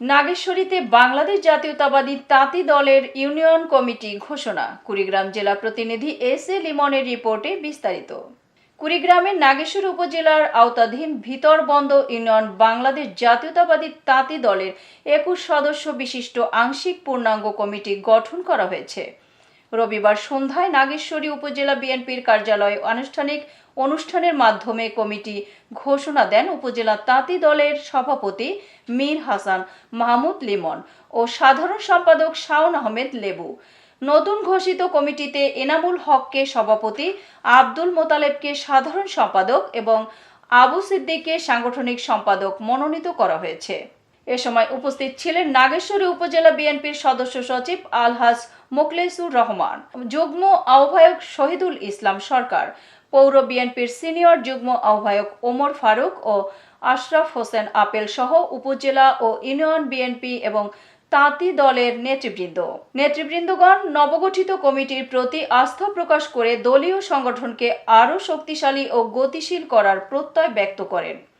নাগেশ্বরীতে বাংলাদেশ জাতীয়তাবাদী তাঁতি দলের ইউনিয়ন কমিটি ঘোষণা। কুড়িগ্রাম জেলা প্রতিনিধি এস এ লিমনের রিপোর্টে বিস্তারিত। কুড়িগ্রামের নাগেশ্বর উপজেলার আওতাধীন ভিতরবন্দ ইউনিয়ন বাংলাদেশ জাতীয়তাবাদী তাঁতি দলের একুশ সদস্য বিশিষ্ট আংশিক পূর্ণাঙ্গ কমিটি গঠন করা হয়েছে। রবিবার সন্ধ্যায় নাগেশ্বরী উপজেলা বিএনপির কার্যালয়ে আনুষ্ঠানিক অনুষ্ঠানের মাধ্যমে কমিটি ঘোষণা দেন উপজেলা তাঁতি দলের সভাপতি মীর হাসান মাহমুদ লিমন ও সাধারণ সম্পাদক শাওন আহমেদ লেবু। নতুন ঘোষিত কমিটিতে এনামুল হককে সভাপতি, আব্দুল মোতালেবকে সাধারণ সম্পাদক এবং আবু সিদ্দিককে সাংগঠনিক সম্পাদক মনোনীত করা হয়েছে। এ সময় উপস্থিত ছিলেন নাগেশ্বরী উপজেলা বিএনপির সদস্য সচিব আলহাজ মোকলেসুর রহমান, যুগ্ম আহ্বায়ক শহীদুল ইসলাম সরকার, পৌর বিএনপির সিনিয়র যুগ্ম আহ্বায়ক ওমর ফারুক ও আশরাফ হোসেন আপেল সহ উপজেলা ও ইউনিয়ন বিএনপি এবং তাঁতি দলের নেতৃবৃন্দ। নেতৃবৃন্দগণ নবগঠিত কমিটির প্রতি আস্থা প্রকাশ করে দলীয় সংগঠনকে আরও শক্তিশালী ও গতিশীল করার প্রত্যয় ব্যক্ত করেন।